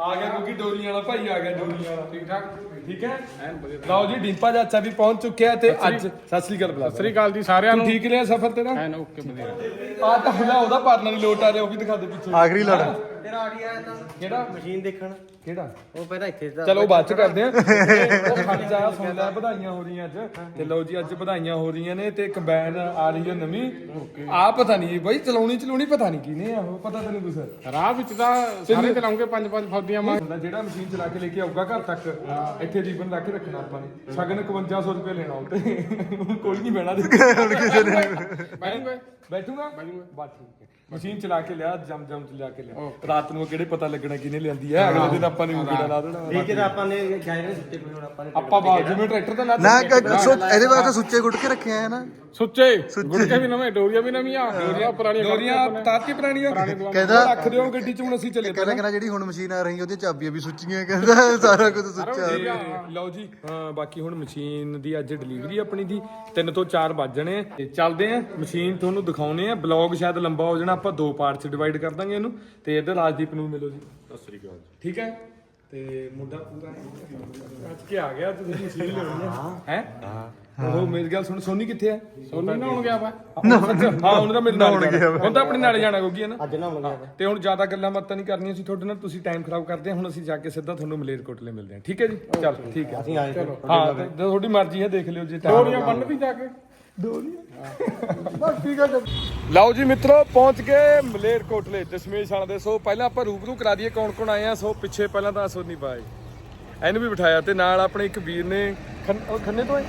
ਆ ਗਿਆ ਕਿਉਂਕਿ ਡੋਰੀਆਂ ਵਾਲਾ ਭਾਈ ਆ ਗਿਆ ਡੋਰੀਆਂ ਵਾਲਾ। ਠੀਕ ਠਾਕ? ਠੀਕ ਹੈ? ਲਓ ਜੀ ਡਿੰਪਾ ਚਾਚਾ ਵੀ ਪਹੁੰਚ ਚੁੱਕਿਆ ਤੇ ਅੱਜ ਸਤਿ ਸ੍ਰੀ ਅਕਾਲ ਬੁਲਾ ਸਤਿ ਸ੍ਰੀ ਅਕਾਲ ਜੀ ਸਾਰਿਆਂ ਤੂੰ ਨੂੰ। ਠੀਕ ਰਿਹਾ ਸਫ਼ਰ ਤੇਰਾ? ਐਨ ਓਕੇ ਵਧੀਆ। ਆ ਤਾਂ ਹੁਣਾ ਉਹਦਾ ਪਾਰਟਨਰ ਲੋਟ ਆ ਰਿਹਾ ਉਹ ਵੀ ਦਿਖਾ ਦੇ ਪਿੱਛੇ। ਆਖਰੀ ਲੜ ਤੇਰਾ ਆੜੀ ਆਇਆ ਤਾਂ। ਕਿਹੜਾ? ਮਸ਼ੀਨ ਦੇਖਣ। ਕਿਹੜਾ? ਉਹ ਪਹਿਲਾਂ ਇੱਥੇ ਦਾ ਚਲੋ ਬਾਅਦ ਚ ਕਰਦੇ ਆ। ਉਹ ਖਾਲੀ ਜਾ ਸੁਣ ਲੈ ਵਧਾਈਆਂ ਹੋ ਰਹੀਆਂ ਅੱਜ। ਤੇ ਲਓ ਜੀ ਅੱਜ ਵਧਾਈਆਂ ਹੋ ਰਹੀਆਂ ਨੇ ਤੇ ਕੰਬਾਈਨ ਆ ਰਹੀ ਹੈ ਨਵੀਂ। ਆ ਪਤਾ ਨਹੀਂ ਬਾਈ ਚਲਾਉਣੀ ਚਲਾਉਣੀ ਪਤਾ ਨਹੀਂ ਕਿਨੇ ਆ ਉਹ ਪਤਾ ਤੈਨੂੰ ਕੁਛ। ਰਾਹ ਵਿੱਚ ਤਾਂ ਸਾਰੇ ਚਲਾਉਂਗੇ ਪੰਜ ਪੰਜ ਫੌਦੀਆਂ ਮਾਰ ਹੁੰਦਾ ਜਿਹੜਾ ਮਸ਼ੀਨ ਚਲਾ ਕੇ ਲੈ ਕੇ ਆਊਗਾ ਘਰ ਤੱਕ ਇੱਥੇ ਰੀਬਨ ਰੱਖ ਕੇ ਰੱਖਣਾ ਆਪਾਂ ਨੇ। ਸ਼ਗਨ 5100 ਰੁਪਏ ਲੈਣਾ ਉੱਤੇ। ਕੋਈ ਨਹੀਂ ਬਹਿਣਾ ਦੇ। ਬੈਠੂਗੇ? ਬੈਠੂਗਾ ਬਸ ਠੀਕ ਹੈ। ਮਸ਼ੀਨ ਚਲਾ ਕੇ ਲਿਆ ਜਮ ਜਮ ਚਲਾ ਕੇ ਲਿਆ। ਰਾਤ ਨੂੰ ਕਿਹੜੇ ਪਤਾ ਲੱਗਣਾ ਕਿਹਨੇ ਲਿਆਂਦੀ ਹੈ। ਅਗਲੇ ਦਿਨ ਆਪਾਂ ਨੇ ਮੁੰਡਾ ਲਾ ਦੇਣਾ? ਠੀਕ ਹੈ ਆਪਾਂ ਨੇ ਗਾਇ ਨੇ ਸੁੱਤੇ ਪਏ ਹੁਣ ਆਪਾਂ ਨੇ ਆਪਾਂ ਬਾਅਦ ਜਿਵੇਂ ਟਰੈਕਟਰ ਤਾਂ ਲਾ ਨਾ ਕ- ਸੋ ਇਹਦੇ ਵਾਸਤੇ ਸੁੱਚੇ ਗੁੱਟ ਕੇ ਰੱਖੇ ਆ ਨਾ? ਸੁੱਚੇ? ਗੁੜਕੇ ਵੀ ਨਵੇਂ ਡੋਰੀਆਂ ਵੀ ਨਵੀਆਂ ਡੋਰੀਆਂ ਪੁਰਾਣੀਆਂ ਡੋਰੀਆਂ ਤਾਤੀ ਪੁਰਾਣੀਆਂ ਕਹਿੰਦਾ ਰੱਖ ਦਿਓ ਗੱਡੀ ਚ ਹੁਣ ਅਸੀਂ ਚੱਲੇ ਕਹਿੰਦਾ ਕਹਿੰਦਾ ਜਿਹੜੀ ਹੁਣ ਮਸ਼ੀਨ ਆ ਰਹੀ ਉਹਦੀਆਂ ਚਾਬੀਆਂ ਵੀ ਸੁੱਚੀਆਂ ਕਹਿੰਦਾ ਸਾਰਾ ਕੁਝ ਸੁੱਚਾ। ਤੇ ਲਓ ਜੀ ਹਾਂ ਬਾਕੀ ਹੁਣ ਮਸ਼ੀਨ ਦੀ ਅੱਜ ਡਿਲੀਵਰੀ ਆਪਣੀ ਦੀ 3 ਤੋਂ 4 ਵੱਜਣੇ ਤੇ ਚੱਲਦੇ ਆ ਮਸ਼ੀਨ ਤੁਹਾਨੂੰ ਦਿਖਾਉਨੇ ਆ। ਬਲੌਗ ਸ਼ਾਇਦ ਲੰਬਾ ਹੋ ਜਾਣਾ ਆਪਾਂ ਦੋ ਪਾਰਟ ਚ ਡਿਵਾਈਡ ਕਰ ਦਾਂਗੇ ਇਹਨੂੰ। ਤੇ ਇੱਧਰ ਰਾਜਦੀਪ ਨੂੰ ਮਿਲੋ ਜੀ। ਸਤਿ ਸ੍ਰੀ ਅਕਾਲ ਠੀਕ ਹੈ? ਤੇ ਮੁੰਡਾ ਪੂਰਾ ਅੱਜ ਕੇ ਆ ਗਿਆ? ਤੁਸੀਂ ਮਸ਼ੀਨ ਲੈਣੀ ਹੈ। ਹੈ? ਉਹ ਮੇਰੀ ਗੱਲ ਸੁਣ ਸੋਨੀ ਕਿੱਥੇ ਹੈ? ਸੋਨੀ ਨਹਾਉਣ ਗਿਆ ਵਾ। ਹਾਂ ਉਹਨੇ ਤਾਂ ਮੇਰੇ ਨਾਲ ਜਾਣਾ। ਹੁਣ ਤਾਂ ਆਪਣੇ ਨਾਲ ਜਾਣਾ ਕਿਉਂਕਿ ਹੈ ਨਾ? ਅੱਜ ਨਾ ਹੋ ਗਿਆ ਤੇ ਹੁਣ ਜ਼ਿਆਦਾ ਗੱਲਾਂ ਬਾਤਾਂ ਨਹੀਂ ਕਰਨੀਆਂ ਸੀ ਤੁਹਾਡੇ ਨਾਲ ਤੁਸੀਂ ਟਾਈਮ ਖਰਾਬ ਕਰਦੇ ਹੁਣ ਅਸੀਂ ਜਾ ਕੇ ਸਿੱਧਾ ਤੁਹਾਨੂੰ ਮਲੇਰਕੋਟਲੇ ਮਿਲਦੇ ਹਾਂ ਠੀਕ ਹੈ ਜੀ? ਚਲ ਠੀਕ ਹੈ। ਅਸੀਂ ਆਏ ਚਲੋ। ਹਾਂ ਤੁਹਾਡੀ ਮਰਜ਼ੀ ਹੈ ਦੇਖ ਲਿਓ ਜੇ time ਡੋਰੀਆਂ ਬੰਨ ਵੀ ਜਾ ਕੇ। ਬਸ ਠੀਕ ਹੈ ਲਓ ਜੀ ਮਿੱਤਰੋ ਪਹੁੰਚ ਗਏ ਮਲੇਰਕੋਟਲੇ ਦਸ਼ਮੇਸ਼ ਵਾਲਾ ਦੇ। ਸੋ ਪਹਿਲਾਂ ਆਪਾਂ ਰੂਬਰੂ ਕਰਾ ਦਈਏ ਕੌਣ ਕੌਣ ਆਏ ਆ। ਸੋ ਪਿੱਛੇ ਪਹਿਲਾਂ ਤਾਂ ਸੋਨੀ ਬਾਈ। ਇਹਨੂੰ ਵੀ ਬਿਠਾਇਆ ਤੇ ਨਾਲ ਆਪਣੇ ਇੱਕ ਵੀਰ ਨੇ ਖੰਨ- ਉਹ ਖੰਨੇ ਤੋਂ ਹੈ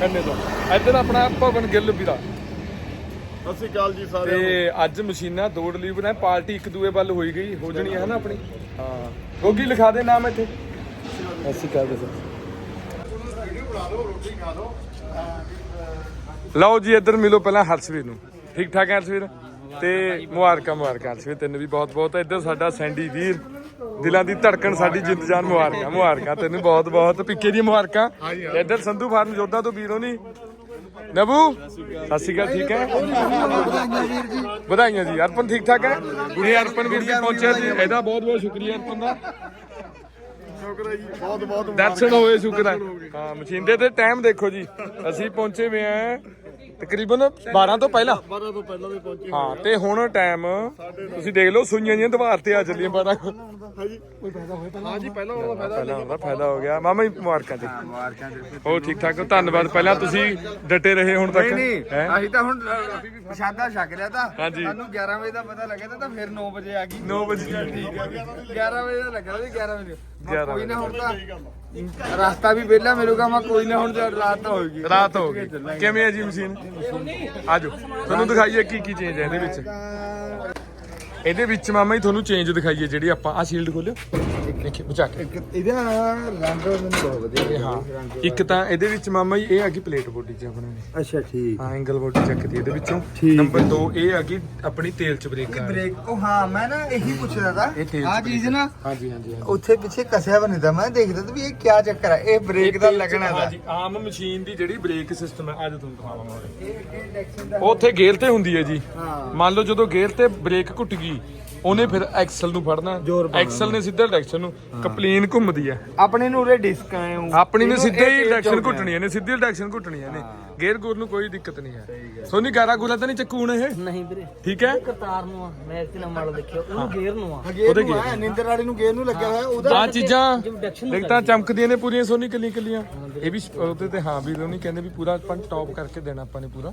ਖੰਨੇ ਤੋਂ। ਇੱਧਰ ਆਪਣਾ ਭਵਨ ਗਿੱਲ ਵੀਰਾ ਸਤਿ ਸ਼੍ਰੀ ਅਕਾਲ ਜੀ ਸਾਰੇ ਤੇ ਅੱਜ ਮਸ਼ੀਨਾਂ ਦੋ ਡਿਲੀਵਰ ਹੈ ਪਾਰਟੀ ਇੱਕ ਦੂਏ ਵੱਲ ਹੋਈ ਗਈ। ਹੋ ਜਣੀ ਹੈ ਨਾ ਆਪਣੀ? ਹਾਂ। ਗੋਗੀ ਲਿਖਾ ਦੇ ਨਾਮ ਇੱਥੇ। ਅਸੀਂ ਕਰ ਦੇ ਲਓ ਜੀ ਇੱਧਰ ਮਿਲੋ ਪਹਿਲਾਂ ਹਰਸ਼ਵੀਰ ਨੂੰ। ਠੀਕ ਠਾਕ ਹੈ ਹਰਸ਼ਵੀਰ? ਤੇ ਮੁਬਾਰਕਾਂ ਮੁਬਾਰਕਾਂ। ਹਰਸ਼ਵੀਰ ਤੈਨੂੰ ਵੀ ਬਹੁਤ ਬਹੁਤ। ਇੱਧਰ ਸਾਡਾ ਸੈਂਡੀ ਵੀਰ ਦਿਲਾਂ ਦੀ ਧੜਕਣ ਸਾਡੀ ਜਿੰਦ ਜਾਨ ਮੁਬਾਰਕਾਂ ਮੁਬਾਰਕਾਂ। ਤੈਨੂੰ ਬਹੁਤ ਬਹੁਤ। ਪਿੱਕੇ ਦੀ ਮੁਬਾਰਕਾਂ। ਇੱਧਰ ਸੰਧੂ ਫਾਰਮ ਜੋਧਾ ਤੋਂ ਵੀਰੋਂ ਨਹੀਂ ਨਬੂ ਸਤਿ ਸ਼੍ਰੀ ਅਕਾਲ ਠੀਕ ਹੈ? ਵਧਾਈਆਂ ਜੀ ਅਰਪਨ ਠੀਕ ਠਾਕ ਹੈ? ਗੁਣੀ ਅਰਪਨ ਵੀਰ ਵੀ ਪਹੁੰਚਿਆ ਜੀ। ਇਹਦਾ ਬਹੁਤ ਬਹੁਤ ਸ਼ੁਕਰੀਆ ਅਰਪਨ ਦਾ। ਸ਼ੁਕਰ ਹੈ ਜੀ ਬਹੁਤ ਬਹੁਤ ਦਰਸ਼ਨ ਹੋਏ ਸ਼ੁਕਰ ਹੈ। ਹਾਂ, ਮਸ਼ੀਨ ਦੇ ਤੇ ਟਾਈਮ ਦੇਖੋ ਜੀ। ਅਸੀਂ ਪਹੁੰਚੇ ਹੋਏ ਆ ਤਕਰੀਬਨ 12 ਤੋਂ ਪਹਿਲਾਂ। 12 ਤੋਂ ਪਹਿਲਾਂ ਦੇ ਪਹੁੰਚੇ ਹਾਂ ਤੇ ਹੁਣ ਟਾਈਮ ਤੁਸੀਂ ਦੇਖ ਲਓ ਸੂਈਆਂ ਜੀਆਂ ਦੀਵਾਰ ਤੇ ਆ ਚੱਲੀਆਂ 12 ਕੋਲ ਹਾਂਜੀ। ਹਾਂ ਜੀ ਪਹਿਲਾਂ ਉਹਦਾ ਫਾਇਦਾ ਪਹਿਲਾਂ ਉਹਦਾ ਫਾਇਦਾ ਹੋ ਗਿਆ। ਮਾਮਾ ਜੀ ਮੁਬਾਰਕਾਂ ਜੀ। ਮੁਬਾਰਕਾਂ ਹੋ ਠੀਕ ਠਾਕ ਹੋ? ਧੰਨਵਾਦ। ਪਹਿਲਾਂ ਤੁਸੀਂ ਡਟੇ ਰਹੇ ਹੁਣ ਤੱਕ। ਹੈਂ? ਅਸੀਂ ਤਾਂ ਹੁਣ ਵੀ ਪ੍ਰਸ਼ਾਦਾ ਛਕ ਲਿਆ ਤਾਂ। ਸਾਨੂੰ 11 ਵਜੇ ਦਾ ਪਤਾ ਲੱਗਿਆ ਤਾਂ ਫਿਰ 9 ਵਜੇ ਆ ਗਈ। ਨੌ ਵਜੇ। ਠੀਕ ਹੈ 11 ਵਜੇ ਦਾ ਲੱਗਾ ਸੀ 11 ਵਜੇ। ਮੈਂ 11 ਕੋਈ ਨਾ ਹੁਣ ਤਾਂ ਰਸਤਾ ਵੀ ਵਿਹਲਾ ਮਿਲੂਗਾ ਮੈਂ ਕੋਈ ਨਾ, ਹੁਣ ਰਾਤ ਹੋਏਗੀ। ਰਾਤ ਹੋ ਗਈ। ਕਿਵੇਂ ਹੈ ਜੀ ਮਸ਼ੀਨ? ਆਜੋ, ਤੁਹਾਨੂੰ ਦਿਖਾਈਏ ਕੀ ਕੀ ਚੇਂਜ ਹੈ ਇਹਦੇ ਵਿੱਚ। ਇਹਦੇ ਵਿੱਚ ਮਾਮਾ ਜੀ ਤੁਹਾਨੂੰ ਚੇਂਜ ਦਿਖਾਈਏ ਜਿਹੜੀ ਆਪਾਂ ਆ ਸ਼ੀਲਡ ਖੋਲਿਓ। ਦੇਖੀ ਬਚਾ ਕੇ। ਇਹਦਾ ਰੰਗ ਮੈਨੂੰ ਬਹੁਤ ਵਧੀਆ ਹਾਂ। ਇੱਕ ਤਾਂ ਇਹਦੇ ਵਿੱਚ ਮਾਮਾ ਜੀ ਇਹ ਆ ਗਈ ਪਲੇਟ ਬੋਡੀ ਚ ਆਪਣੇ ਨੇ। ਅੱਛਾ ਠੀਕ। ਹਾਂ ਐਂਗਲ ਬੋਡੀ ਚੱਕਦੀ ਇਹਦੇ ਵਿੱਚੋਂ। ਠੀਕ। ਨੰਬਰ 2 ਇਹ ਆ ਗਈ ਆਪਣੀ ਤੇਲ ਚ ਬ੍ਰੇਕ ਬ੍ਰੇਕ ਉਹ ਹਾਂ ਮੈਂ ਨਾ ਇਹੀ ਪੁੱਛਦਾ ਇਹ ਆ ਚੀਜ਼ ਨਾ ਹਾਂਜੀ ਹਾਂਜੀ ਹਾਂਜੀ। ਉੱਥੇ ਪਿੱਛੇ ਕਸਿਆ ਬਣਦਾ ਮੈਂ ਦੇਖਦਾ ਤਾ ਵੀ ਇਹ ਕੀ ਚੱਕਰ ਹੈ ਇਹ ਬ੍ਰੇਕ ਦਾ ਤੇਲ ਚ- ਲੱਗਣਾ ਦਾ ਹਾਂਜੀ ਆਮ ਮਸ਼ੀਨ ਦੀ ਜਿਹੜੀ ਬ੍ਰੇਕ ਸਿਸਟਮ ਹੈ ਅੱਜ ਤੁਹਾਨੂੰ ਦਿਖਾਵਾਂਗਾ ਮੈਂ। ਇਹ ਇਹ ਡੈਕਸ਼ਨ ਦਾ ਉਹ ਉੱਥੇ ਗੇਅਰ ਤੇ ਹੁੰਦੀ ਹੈ ਜੀ। ਹਾਂ। ਮੰਨ ਲਓ ਜਦੋਂ ਗੇਅਰ ਤੇ ਬ੍ਰੇਕ ਘੁੱਟ ਗਈ ਉਹਨੇ ਫਿਰ ਐਕਸਲ ਨੂੰ ਫੜਨਾ। ਐਕਸਲ ਨੇ ਸਿੱਧਾ ਡਾਇਰੈਕਸ਼ਨ ਨੂੰ ਕਪਲੇਨ ਘੁੰਮਦੀ ਹੈ ਆਪਣੇ ਨੂੰ ਉਰੇ ਡਿਸਕ ਆਏ ਹੋ। ਆਪਣੀ ਨੇ ਸਿੱਧੇ ਹੀ ਡਾਇਰੈਕਸ਼ਨ ਤੇਜ਼ ਹੋ ਘੁੱਟਣੀ ਨੇ ਸਿੱਧੀ ਡਾਇਰੈਕਸ਼ਨ ਘੁੱਟਣੀਆਂ ਨੇ। ਗੇਅਰ ਗੂਰ ਨੂੰ ਕੋਈ ਦਿੱਕਤ ਨਹੀਂ ਹੈ। ਸੋਨੀ ਗਾਰਾ ਗੂਰਾ ਤਾਂ ਨਹੀਂ ਚੱਕੂ ਹੁਣ ਇਹ? ਨਹੀਂ ਵੀਰੇ। ਠੀਕ ਹੈ? ਕਰਤਾਰ ਨੂੰ ਆ ਮੈਂ ਇਸ ਨਾਮ ਵਾਲਾ ਦੇਖਿਓ ਉਹਨੂੰ ਗੇਅਰ ਨੂੰ ਆ। ਗੇਰ ਉਹਦੇ ਨੂੰ ਆ ਨਿੰਦਰ ਵਾਲੇ ਨੂੰ ਗੇਰ ਨੂੰ ਲੱਗਿਆ ਹੋਇਆ ਉਹਦਾ ਆ ਚੀਜ਼ਾਂ ਜਿਵੇਂ ਡੈਕਸ਼ਨ ਦੇਖ ਤਾਂ ਚਮਕਦੀਆਂ ਨੇ ਪੂਰੀਆਂ ਸੋਨੀ ਕੱਲੀਆਂ ਕੱਲੀਆਂ। ਇਹ ਵੀ ਉਹਦੇ ਤੇ ਹਾਂ ਵੀ ਉਹਨੇ ਕਹਿੰਦੇ ਵੀ ਪੂਰਾ ਆਪਾਂ ਟੌਪ ਕਰਕੇ ਦੇਣਾ ਆਪਾਂ ਨੇ ਪੂਰਾ।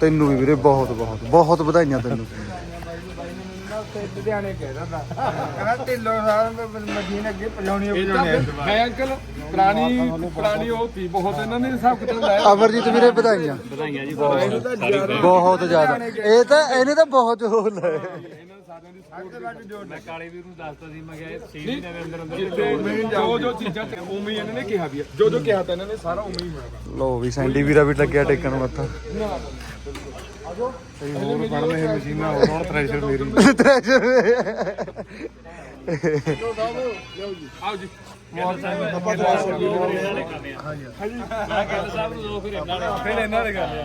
ਤੈਨੂੰ ਵੀ ਵੀਰੇ ਬਹੁਤ ਬਹੁਤ ਬਹੁਤ ਵਧਾਈਆਂ ਤੈਨੂੰ। ਲੁਧਿਆਣੇ ਕਹਿਦਾ ਦਾ ਕਹਿੰਦਾ ਢਿੱਲੋਂ ਸਾਹਿਬ ਮਦੀਨ ਅੱਗੇ ਪਜਾਉਣੀ ਹੈ ਅੰਕਲ ਪੁਰਾਣੀ ਪੁਰਾਣੀ ਉਹ ਸੀ ਬਹੁਤ ਇਹਨਾਂ ਨੇ ਹਿਸਾਬ ਕਿਤਾਬ ਲਾਇਆ ਅਮਰਜੀਤ ਵੀਰੇ ਵਧਾਈਆਂ। ਵਧਾਈਆਂ ਜੀ ਬਹੁਤ। ਜ਼ਿਆਦਾ। ਇਹ ਤਾਂ ਇਹਨੇ ਤਾਂ ਬਹੁਤ ਹੋਰ ਲਾਇਆ ਮੈਂ ਕਾਲੇ ਵੀਰ ਨੂੰ ਦੱਸਤਾ ਸੀ ਮੈਂ ਕਿਹਾ ਇਹ ਸੀਨ ਦੇ ਅੰਦਰ ਅੰਦਰ ਜੋ ਜੋ ਚੀਜ਼ਾਂ ਉਵੇਂ ਇਹਨਾਂ ਨੇ ਕਿਹਾ ਵੀ ਆ। ਜੋ ਜੋ ਕਿਹਾ ਤਾਂ ਇਹਨਾਂ ਨੇ ਸਾਰਾ ਉਵੇਂ ਹੀ ਹੋਇਆ ਲੋ ਵੀ ਸੈਂਡੀ ਵੀਰਾ ਵੀ ਲੱਗਿਆ ਟੇਕਣ ਮੱਥਾ ਹੋਰ ਪੜ ਲੈ ਮਸ਼ੀਨਾਂ ਹੋਰ ਹੁਣ ਥ੍ਰੈਸ਼ਰ ਮੇਰੀ ਆਓ ਜੀ। ਫਿਰ ਇਹਨਾਂ ਨੇ। ਕਰ ਲਿਆ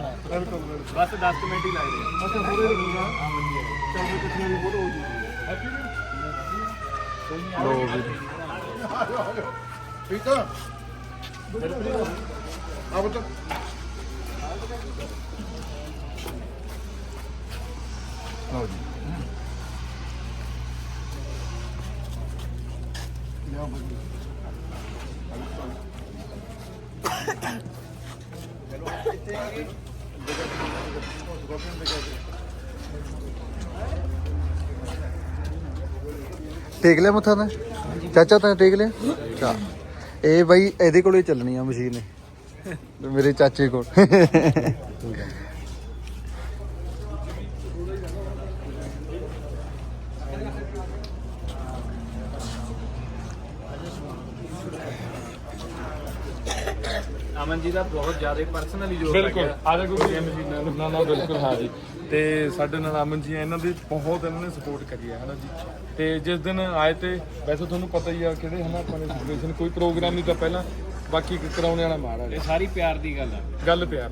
ਬਸ 10 ਮਿੰਟ ਹੀ ਲੱਗਦੇ ਅੱਛਾ ਪੂਰੇ ਰੁਕੂਗਾ ਚੱਲ ਕਿੱਥੇ ਦੀ ਫੋਟੋ ਹੋ ਜੀ ਲੋ ਵੀ ਠੀਕ ਆ? ਆ ਬਤਾ ਟੇਕ ਲਿਆ ਮੱਥਾ ਤਾਂ? ਚਾਚਾ ਤਾਂ ਟੇਕ ਲਿਆ? ਚਾ। ਇਹ ਬਾਈ ਇਹਦੇ ਕੋਲੇ ਚੱਲਣੀ ਆ ਮਸ਼ੀਨ। ਮੇਰੇ ਚਾਚੇ ਕੋਲ। ਅਮਨ ਜੀ ਦਾ ਬਹੁਤ ਜ਼ਿਆਦਾ ਪਰਸਨਲੀ ਜੋਰ ਬਿਲਕੁਲ। ਆ ਜਾ ਕੋਈ ਮਸ਼ੀਨਾਂ ਨੂੰ। ਨਾ ਨਾ ਬਿਲਕੁਲ ਹਾਂ ਜੀ। ਤੇ ਸਾਡੇ ਨਾਲ ਅਮਨ ਜੀ ਆ, ਇਹਨਾਂ ਦੀ ਬਹੁਤ ਇਹਨਾਂ ਨੇ ਸਪੋਰਟ ਕਰੀ ਹੈ ਹਨਾ ਜੀ? ਤੇ ਜਿਸ ਦਿਨ ਆਏ ਤੇ ਵੈਸੇ ਤੁਹਾਨੂੰ ਪਤਾ ਹੀ ਆ ਕਿਹੜੇ ਹਨਾ ਆਪਾਂ ਨੇ ਸਿਚੁਏਸ਼ਨ ਕੋਈ ਪ੍ਰੋਗਰਾਮ ਨਹੀਂ ਤਾਂ ਪਹਿਲਾਂ ਬਾਕੀ ਕਰਾਉਣੇ ਵਾਲਾ ਮਾਰ ਆ ਇਹ ਸਾਰੀ ਪਿਆਰ ਦੀ ਗੱਲ ਆ। ਗੱਲ ਪਿਆਰ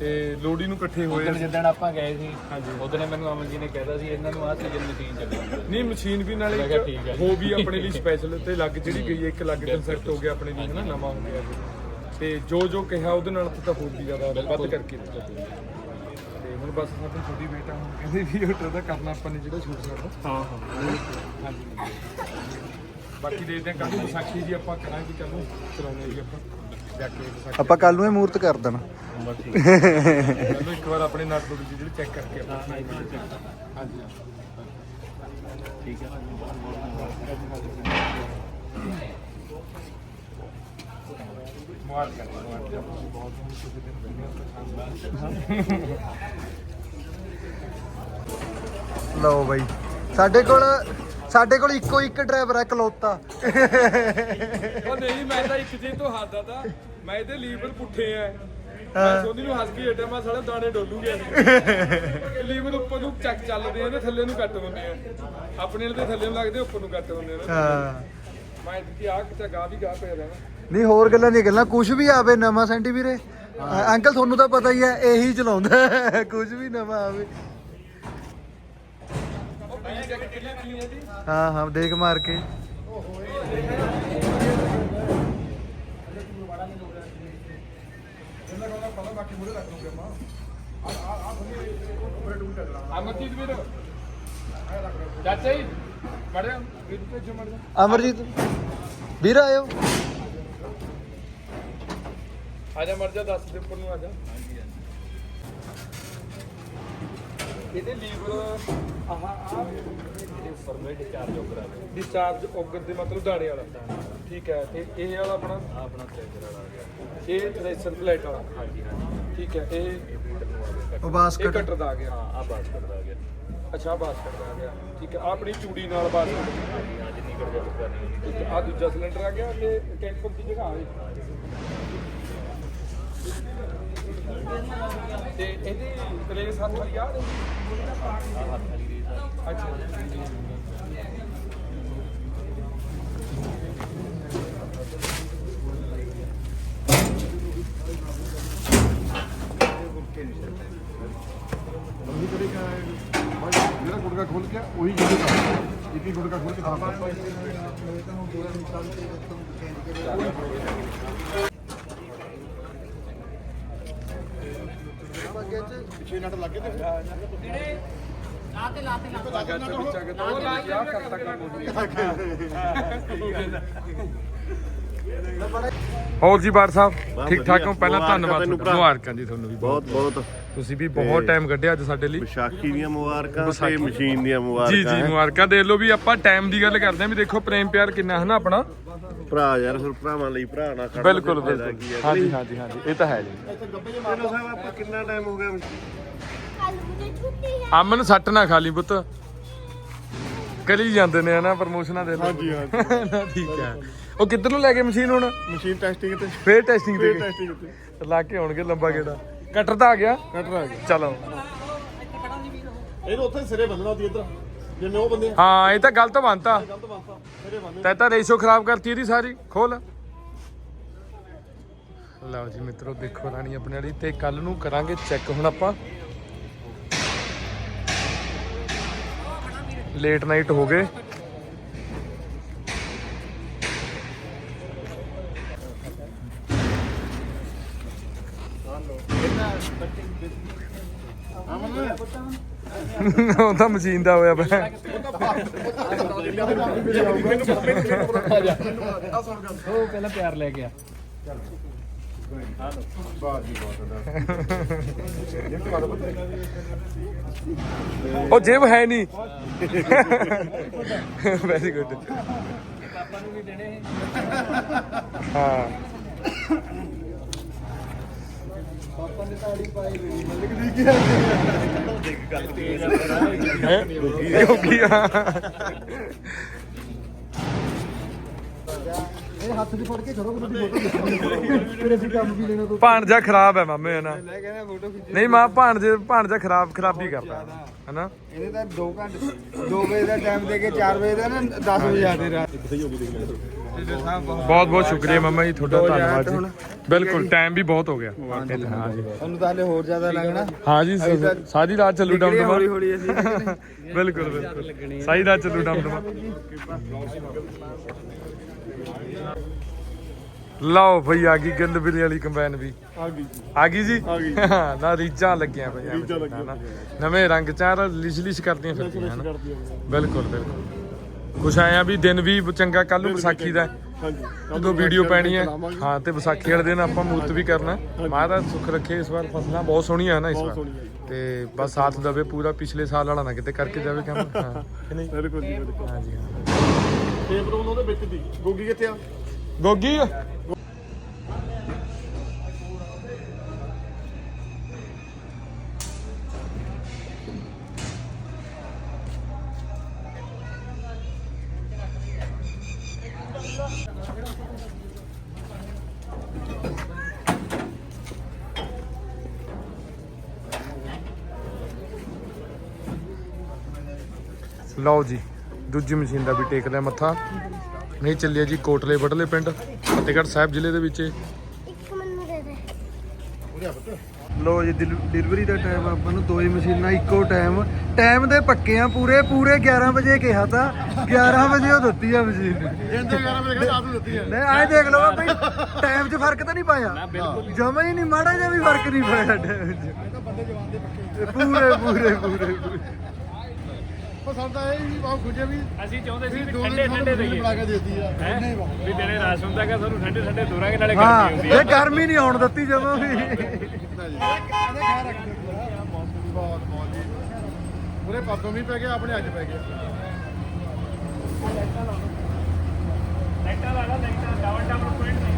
ਤੇ ਲੋੜੀ ਨੂੰ ਇਕੱਠੇ ਹੋਏ ਉਦੋਂ ਜਿੱਦਣ ਆਪਾਂ ਗਏ ਸੀ ਹਾਂਜੀ ਉਦੋਂ ਮੈਨੂੰ ਅਮਨ ਜੀ ਨੇ ਕਹਿਤਾ ਸੀ ਇਹਨਾਂ ਨੂੰ ਆਹ ਸੀਜ਼ਨ ਮਸ਼ੀਨ ਚੱਲਣੀ ਨਹੀਂ ਮਸ਼ੀਨ ਵੀ ਨਾਲੇ ਠੀਕ ਹੈ। ਹੋ ਵੀ ਆਪਣੇ ਲਈ ਸਪੈਸ਼ਲ ਤੇ ਲੱਗ ਜਿਹੜੀ ਗਈ ਹੈ ਇੱਕ ਲੱਗ ਕਨਸੈਪਟ ਹੋ ਗਿਆ ਆਪਣੇ ਲਈ ਹਨਾ ਨਵਾਂ ਹੋ ਗਿਆ। ਇਹ। ਤੇ ਜੋ ਜੋ ਕਿਹਾ ਉਹਦੇ ਨਾਲ ਤਾਂ ਹੋਰ ਵੀ ਜ਼ਿਆਦਾ ਵੱਧ ਕਰਕੇ ਦਿੱਤਾ ਤੇ ਹੁਣ ਬਸ ਸਾਡੀ ਛੋਟੀ ਬੇਟਾ ਹੁਣ ਕਹਿੰਦੇ ਵੀ ਹੋਟਲ ਦਾ ਕਰਨਾ ਆਪਾਂ ਨੇ ਜਿਹੜਾ ਸ਼ੂਟ ਸਾਡਾ। ਹਾਂ ਹਾਂ। ਹਾਂਜੀ। ਬਾਕੀ ਦੇਖਦੇ ਹਾਂ ਕੱਲ ਨੂੰ ਵਿਸਾਖੀ ਜੀ ਆਪਾਂ ਕਰਾਂਗੇ ਕੱਲ ਨੂੰ ਚਲਾਉਣੇ ਜੀ ਆਪਾਂ। ਜਾ ਕੇ ਵਿਸਾਖੀ ਆਪਾਂ ਕੱਲ ਨੂੰ ਇਹ ਮੂਰਤ ਕਰ ਦੇਣਾ। ਕੱਲ ਨੂੰ ਇੱਕ ਵਾਰ ਆਪਣੇ ਨਟ ਬੁੱਕ ਜਿਹੜੀ ਚੈੱਕ ਕਰਕੇ ਆਪਾਂ ਹਾਂਜੀ। ਠੀਕ ਹੈ। ਲਓ ਬਾਈ। ਸਾਡੇ ਕੋਲ ਸਾਡੇ ਕੋਲ ਇੱਕੋ ਇੱਕ ਡਰਾਈਵਰ ਹੈ ਕਲੋਤਾ ਉਹ ਨਹੀਂ ਮੈਂ ਤਾਂ ਇੱਕ ਚੀਜ਼ ਤੋਂ ਹੱਸਦਾ ਤਾ। ਮੈਂ ਇਹਦੇ ਲੀਵਰ ਪੁੱਠੇ ਆ। ਮੈਂ ਸੋਨੀ ਨੂੰ ਹੱਸ ਕੇ ਹਟਿਆ ਮੈਂ ਸਾਲੇ ਦਾਣੇ ਡੋਲੂਗੇ। ਲੀਵਰ ਉੱਪਰ ਨੂੰ ਚੱਕ ਚੱਲਦੇ ਆ ਇਹਦੇ ਥੱਲੇ ਨੂੰ ਕੱਟ ਹੁੰਦੇ ਆ। ਆਪਣੇ ਵਾਲੇ ਦੇ ਥੱਲੇ ਨੂੰ ਲੱਗਦੇ ਉੱਪਰ ਨੂੰ ਕੱਟ ਹੁੰਦੇ ਆ। ਹਾਂ। ਮੈਂ ਕਿ ਆ ਕਿਤੇ ਗਾ ਵੀ ਗਾ ਪਿਆ ਰਹਿਣਾ। ਨਹੀਂ ਹੋਰ ਗੱਲਾਂ ਨਹੀਂ ਗੱਲਾਂ ਕੁਝ ਵੀ ਆਵੇ ਨਵਾਂ ਸੈਂਟੀ ਵੀਰੇ। ਅੰਕਲ ਤੁਹਾਨੂੰ ਤਾਂ ਪਤਾ ਹੀ ਹੈ ਇਹੀ ਚਲਾਉਂਦਾ ਕੁਝ ਵੀ ਨਵਾਂ ਆਵੇ। ਹੈ ਹਾਂ ਦੇਖ ਮਾਰ ਕੇ। ਅਮਰਜੀਤ ਵੀਰ ਆਇਓ। ਆ ਜਾ ਮਰ ਜਾ 10 ਦੇ ਉੱਪਰ ਨੂੰ ਆ ਜਾ। ਇਹਦੇ ਲੀਵਰ ਆਹ ਆ ਇਹਦੇ ਉੱਪਰ ਨੂੰ ਡਿਸਚਾਰਜ ਹੋ ਕਰਾ ਡਿਸਚਾਰਜ ਔਗਰ ਦੇ ਮਤਲਬ ਦਾਣੇ ਵਾਲਾ। ਠੀਕ ਹੈ ਤੇ ਇਹ ਵਾਲਾ ਆਪਣਾ? ਆ ਆਪਣਾ ਟ੍ਰੈਜਰ ਵਾਲਾ ਆ ਗਿਆ। ਇਹ ਰੈਸਰ ਪਲੇਟ ਵਾਲਾ। ਹਾਂਜੀ ਹਾਂਜੀ। ਠੀਕ ਹੈ ਇਹ ਆ ਉਹ ਬਾਸਕਟ ਕਟਰ ਦਾ ਆ ਗਿਆ। ਹਾਂ ਆ ਬਾਸ ਕਰਦਾ ਆ ਗਿਆ। ਅੱਛਾ ਬਾਸਕਟ ਦਾ ਆ ਗਿਆ। ਠੀਕ ਹੈ ਆਪਣੀ ਚੂੜੀ ਨਾਲ ਬਾਸਕਟ ਹਾਂਜੀ ਹਾਂ ਜਿੰਨੀ ਕਰ ਜਾ ਆ। ਦੂਜਾ ਸਿਲੰਡਰ ਆ ਗਿਆ ਤੇ ਕੈਂਪਰ ਦੀ ਜਗ੍ਹਾ ਆ ਗਈ ਤੇ ਇਹਦੀ ਰੇਸ ਹੱਥ ਵਾਲੀ ਆ ਰਹੀ ਹੱਥ ਵਾਲੀ ਰੇਸ ਅੱਛਾ ਬੰਦੀ ਕਰੇਗਾ ਜਿਹੜਾ ਗੁਟਕਾ ਖੋਲ ਕੇ ਉਹੀ ਗੁਟਕਾ ਇੱਕ ਹੀ ਗੁਟਕਾ ਖੋਲ ਕੇ ਖਾਣਾ ਪਿੱਛੇ ਨਟ ਲੱਗੇ ਤੇ ਗੱਜ ਵਿੱਚ ਆ ਕੇ ਤਾਂ ਉਹ ਲਾ ਕੇ ਹੋ ਗਿਆ ਹੋਰ ਜੀ ਬਾਰ ਸਾਹਿਬ ਠੀਕ ਠਾਕ ਹੋ? ਪਹਿਲਾਂ ਧੰਨਵਾਦ। ਮੁਬਾਰਕਾਂ ਜੀ ਤੁਹਾਨੂੰ ਵੀ ਬਹੁਤ। ਬਹੁਤ ਤੁਸੀਂ ਵੀ ਬਹੁਤ ਟਾਈਮ ਕੱਢਿਆ ਅੱਜ ਸਾਡੇ ਲਈ। ਵਿਸਾਖੀ ਦੀਆਂ ਮੁਬਾਰਕਾਂ। ਤੇ ਮਸ਼ੀਨ ਦੀਆਂ ਜੀ ਮੁਬਾਰਕਾਂ ਜੀ ਹੈਂ। ਮੁਬਾਰਕਾਂ। ਦੇ ਲਓ ਵੀ ਆਪਾਂ ਟਾਈਮ ਦੀ ਗੱਲ ਕਰਦੇ ਆਂ ਵੀ ਦੇਖੋ ਪ੍ਰੇਮ ਪਿਆਰ ਕਿੰਨਾ ਹੈ ਨਾ ਆਪਣਾ। ਭਰਾ ਯਾਰ ਫਿਰ ਭਰਾਵਾਂ ਲਈ ਭਰਾ ਨਾ ਖੜਨਾ ਬਿਲਕੁਲ ਬਿਲਕੁਲ। ਹੈ ਹਾਂਜੀ ਹਾਂਜੀ ਹਾਂਜੀ ਇਹ ਤਾਂ ਹੈ ਜੀ। ਚਲੋ ਸਾਹਿਬ ਆਪਾਂ ਕਿੰਨਾ ਟਾਈਮ ਹੋ ਗਿਆ ਅਮਨ ਸੱਟ ਨਾ ਖਾ ਲਈ ਪੁੱਤ। ਕਰੀ ਜਾਂਦੇ ਨੇ ਹਨਾ ਪ੍ਰਮੋਸ਼ਨਾਂ ਦੇ ਹਾਂਜੀ ਹਾਂ ਠੀਕ ਹੈ ਉਹ ਕਿੱਧਰ ਨੂੰ ਲੈ ਗਏ ਮਸ਼ੀਨ ਹੁਣ? ਮਸ਼ੀਨ ਟੈਸਟਿੰਗ ਤੇ। ਫੇਰ ਟੈਸਟਿੰਗ ਤੇ ਗਏ? ਟੈਸਟਿੰਗ ਤੇ। ਲਾ ਕੇ ਆਉਣਗੇ ਲੰਬਾ ਗੇੜਾ। ਕਟਰ ਤਾਂ ਆ ਗਿਆ। ਕਟਰ ਆ ਗਿਆ। ਚਲੋ। ਇਹਨੂੰ ਉੱਥੇ ਸਿਰੇ ਬੰਨਣਾ ਸੀ ਇੱਧਰ। ਜਿਵੇਂ ਉਹ ਬੰਦੇ ਹਾਂ ਇਹ ਤਾਂ ਗਲਤ ਬੰਨਤਾ ਗਲਤ ਤਾਂ ਰੇਸ਼ੋ ਖਰਾਬ ਕਰਤੀ ਇਹਦੀ ਸਾਰੀ ਖੋਲ। ਲਓ ਜੀ ਮਿੱਤਰੋ ਦੇਖੋ ਰਾਣੀ ਆਪਣੇ ਵਾਲੀ ਤੇ ਕੱਲ ਨੂੰ ਕਰਾਂਗੇ ਚੈੱਕ ਹੁਣ ਆਪਾਂ ਲੇਟ ਨਾਈਟ ਹੋ ਗਏ। ਉਹ ਤਾਂ ਮਸ਼ੀਨ ਦਾ ਹੋਇਆ ਪਿਆ। ਉਹ ਪਹਿਲਾਂ ਪਿਆਰ ਲੈ ਗਿਆ ਉਹ ਜੇਬ ਹੈ ਨਹੀਂ। ਵੈਰੀ ਗੁੱਡ ਪਾਪਾ ਨੂੰ ਵੀ ਦੇਣੇ ਹਾਂ। ਹੈ। ਕਿਉਂਕਿ ਇਹ ਹੱਥ 'ਚ ਫੜ ਕੇ ਖੜੋ ਕਿ ਤੁਹਾਡੀ ਫੋਟੋ ਫਿਰ ਅਸੀਂ ਕੰਮ ਵੀ ਲੈਣਾ ਤੋਂ? ਭਾਣਜਾ ਖਰਾਬ ਹੈ ਮਾਮੇ ਹੈ ਨਾ? ਲੈ ਕਹਿੰਦਾ ਫੋਟੋ ਖਿੱਚ। ਨਹੀਂ ਮਾਂ ਭਾਣਜੇ ਭਾਣਜਾ ਖਰਾਬ ਖਰਾਬੀ ਕਰਦਾ। ਹਨਾ ਇਹਨੇ ਤਾਂ 2 ਘੰਟੇ 2 ਵਜੇ ਦਾ ਟਾਈਮ ਦੇ ਕੇ 4 ਵਜੇ ਦਾ ਨਾ 10 ਵਜੇ ਆਦੇ ਰਾਤ ਬਹੁਤ ਬਹੁਤ ਸ਼ੁਕਰੀਆ ਮਾਮਾ ਜੀ ਤੁਹਾਡਾ ਧੰਨਵਾਦ ਜੀ। ਬਿਲਕੁਲ ਟਾਈਮ ਵੀ ਬਹੁਤ ਹੋ ਗਿਆ। ਹਾਂ ਜੀ। ਤੁਹਾਨੂੰ ਤਾਂ ਹਲੇ ਹੋਰ ਜ਼ਿਆਦਾ ਲੱਗਣਾ। ਹਾਂ ਜੀ ਸ- ਸਾਰੀ ਰਾਤ ਚੱਲੂ ਡਮ ਡਮ। ਹੌਲੀ ਹੌਲੀ ਅਸੀਂ ਬਿਲਕੁਲ ਬਿਲਕੁਲ। ਸਾਰੀ ਰਾਤ ਚੱਲੂ ਡਮ ਡਮ। ਲਓ ਭਈ ਆ ਗਈ ਗਿੱਲ ਬਿੱਲੀ ਵਾਲੀ ਕੰਬਾਈਨ ਵੀ। ਆ ਗਈ ਆ ਗਈ ਜੀ। ਨਾ ਰੀਚਾਂ ਲੱਗੀਆਂ ਪਈਆਂ ਲੱਗੀਆਂ। ਨਵੇਂ ਰੰਗ ਚਾਰ ਲਿਸ਼ ਲਿਸ਼ ਕਰਦੀਆਂ ਫਿਰਦੀਆਂ ਬਿਲਕੁਲ ਬਿਲਕੁਲ। ਕੁਛ ਆਇਆ ਵੀ ਦਿਨ ਵੀ ਚੰਗਾ ਕੱਲ ਨੂੰ ਵਿਸਾਖੀ ਦਾ ਹੈ। ਹਾਂਜੀ ਜਦੋਂ ਵੀਡੀਓ ਪੈਣੀ ਹੈ। ਹਾਂ ਤੇ ਵਿਸਾਖੀ ਵਾਲੇ ਦਿਨ ਆਪਾਂ ਮੂਰਤ ਵੀ ਕਰਨਾ ਹੈ। ਮਹਾਰਾਜ ਸੁੱਖ ਰੱਖੇ ਇਸ ਵਾਰ ਫਸਲਾਂ ਬਹੁਤ ਸੋਹਣੀਆਂ ਹਨ ਇਸ ਵਾਰ। ਸੋਹਣੀਆਂ। ਤੇ ਬਸ ਸਾਥ ਦਵੇ ਪੂਰਾ ਪਿਛਲੇ ਸਾਲ ਵਾਲਾ ਨਾ ਕਿਤੇ ਕਰਕੇ ਜਾਵੇ ਕੰਮ। ਹਾਂ ਕਿ ਨਹੀਂ? ਬਿਲਕੁਲ ਜੀ ਬਿਲਕੁਲ। ਹਾਂ ਜੀ ਹਾਂ ਟੇਪ ਰੋਲ ਉਹਦੇ ਵਿੱਚ ਦੀ। ਗੋਗੀ ਕਿੱਥੇ ਆ? ਗੋਗੀ? ਲਓ ਜੀ ਦੂਜੀ ਮਸ਼ੀਨ ਦਾ ਵੀ ਟੇਕ ਲਿਆ ਮੱਥਾ। ਨਹੀਂ ਚੱਲਿਆ ਜੀ ਕੋਟਲੇ ਵੜਲੇ ਪਿੰਡ ਫਤਿਹਗੜ੍ਹ ਸਾਹਿਬ ਜ਼ਿਲ੍ਹੇ ਦੇ ਵਿੱਚ। ਇਹ। ਇੱਕ ਮੈਨੂੰ ਦੇ ਦੇ। ਲੋ ਜੀ ਡਿਲੀਵਰੀ ਦਾ ਟਾਈਮ ਆਪਾਂ ਨੂੰ ਦੋਏ ਮਸ਼ੀਨਾਂ ਇੱਕੋ ਟਾਈਮ ਟਾਈਮ ਦੇ ਪੱਕੇ ਆ ਪੂਰੇ ਪੂਰੇ 11 ਵਜੇ ਕਿਹਾ ਤਾਂ 11 ਵਜੇ ਉਹ ਦਿੱਤੀ ਆ ਮਸ਼ੀਨ। ਜਿੰਦੇ 11 ਵਜੇ ਆਪ ਨੂੰ ਦਿੱਤੀ ਹੈ ਨਹੀਂ ਆਏ ਦੇਖ ਲਓ ਬਈ ਟਾਈਮ 'ਚ ਫ਼ਰਕ ਤਾਂ ਨਹੀਂ ਪਾਇਆ। ਜਮਾ ਹੀ ਨਹੀਂ ਮਾੜਾ ਜਿਹਾ ਵੀ ਫ਼ਰਕ ਨਹੀਂ ਪਾਇਆ ਟਾਈਮ 'ਚ। ਪੂਰੇ ਪੂਰੇ ਪੂਰੇ। ਪੂਰੇ ਸਾਡਾ ਇਹ ਵੀ ਬਹੁਤ ਖੁਸ਼ੇ ਵੀ ਅਸੀਂ ਚਾਹੁੰਦੇ ਸੀ ਵੀ ਠੰਡੇ ਠੰਡੇ ਦਈਏ। ਬਣਾ ਕੇ ਦੇਤੀ ਆ? ਵੀ ਦਿਨੇ ਰਸ ਹੁੰਦਾ ਕਿ ਸਾਨੂੰ ਠੰਡੇ ਠੰਡੇ ਦੋਰਾਂਗੇ ਨਾਲੇ ਗਰਮੀ ਹੁੰਦੀ ਇਹ ਗਰਮੀ ਨਹੀਂ ਆਉਣ ਦਿੱਤੀ ਜਮਾ ਵੀ। ਬਹੁਤ ਬਹੁਤ ਜੀ। ਵੀ ਪੈ ਗਿਆ ਆਪਣੇ ਅੱਜ ਪੈ ਗਿਆ। ਲਾਈਟਾਂ ਲਾ ਲਾ ਲਾਈਟਾਂ ਡਬਲ ਡਬਲ ਪੁਆਇੰਟ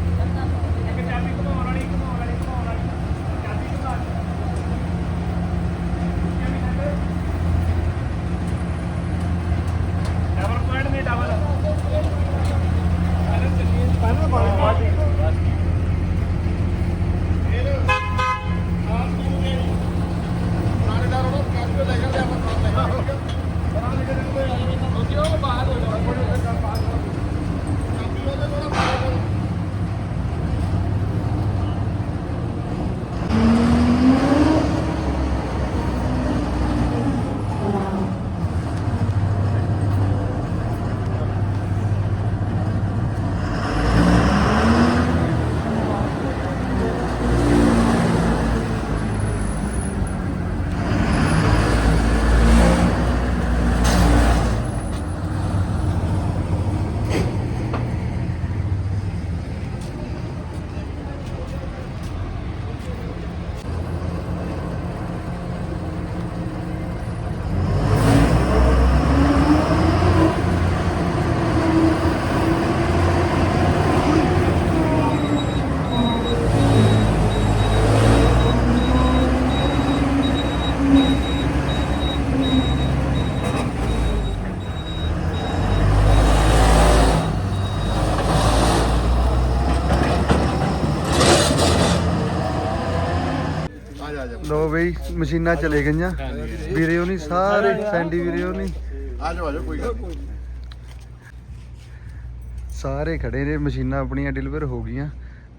ਮਸ਼ੀਨਾਂ ਚਲੇ ਗਈਆਂ। ਵੀਰੇ ਉਹ ਨਹੀਂ ਸਾਰੇ ਸੈਂਡੀ ਵੀਰੇ ਉਹ ਨਹੀਂ। ਆ ਜਾਓ ਆ ਜਾਓ ਕੋਈ ਗੱਲ ਨਹੀਂ। ਸਾਰੇ ਖੜੇ ਨੇ ਮਸ਼ੀਨਾਂ ਆਪਣੀਆਂ ਡਿਲੀਵਰ ਹੋ ਗਈਆਂ।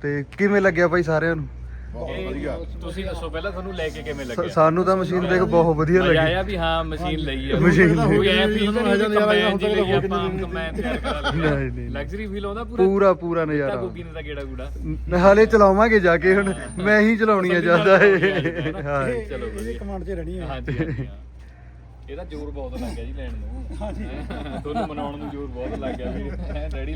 ਤੇ ਕਿਵੇਂ ਲੱਗਿਆ ਭਾਈ ਸਾਰਿਆਂ ਨੂੰ? ਬਹੁਤ ਵਧੀਆ। ਤੁਸੀਂ ਦੱਸੋ ਪਹਿਲਾਂ ਤੁਹਾਨੂੰ ਲੈ ਕੇ ਕਿਵੇਂ ਸ- ਸਾਨੂੰ ਤਾਂ ਮਸ਼ੀਨ ਦੇਖ ਬਹੁਤ ਵਧੀਆ ਮਜ਼ਾ ਲੱਗੀ। ਆਇਆ ਵੀ ਹਾਂ ਮਸ਼ੀਨ ਲਈ ਆ। ਮਸ਼ੀਨ ਲਈ। ਕੋਈ ਐ ਫੀਲ ਤਾਂ ਨਹੀਂ ਹਜੇ ਨਜ਼ਾਰਾ ਕੰਬਾਈਨ ਹੁੰਦਾ ਜੀ ਤਾਂ ਲਈ ਹੋਰ ਆਪਾਂ ਕਿੰਨੇ ਕੰਬਾਈਨ ਤਿਆਰ ਕਰਾ ਲਈ ਨਹੀਂ ਨਹੀਂ। ਲਗਜ਼ਰੀ ਫੀਲ ਆਉਂਦਾ ਪੂਰਾ? ਪੂਰਾ ਪੂਰਾ ਤਾਂ ਨਜ਼ਾਰਾ। ਗੋਗੀ ਨੇ ਤਾਂ ਗੇੜਾ ਗੂੜਾ? ਨ- ਹਾਲੇ ਚਲਾਵਾਂਗੇ ਜਾ ਕੇ ਹੁਣ। ਮੈਂ ਹੀ ਚਲਾਉਣੀ ਆ ਜ਼ਿਆਦਾ ਇਹ। ਹਾਂ ਚਲੋ ਵਧੀਆ। ਕਮਾਂਡ 'ਚ ਰਹਿਣੀ ਹੈ ਹਾਂਜੀ ਹਾਂਜੀ ਹਾਂ। ਇਹਦਾ ਜ਼ੋਰ ਬਹੁਤ ਲੱਗ ਗਿਆ ਜੀ ਲੈਣ ਨੂੰ। ਹਾਂਜੀ। ਤੁਹਾਨੂੰ ਮਨਾਉਣ ਨੂੰ ਜ਼ੋਰ ਬਹੁਤ ਲੱਗ ਗਿਆ ਵੀ। ਰੈਡੀ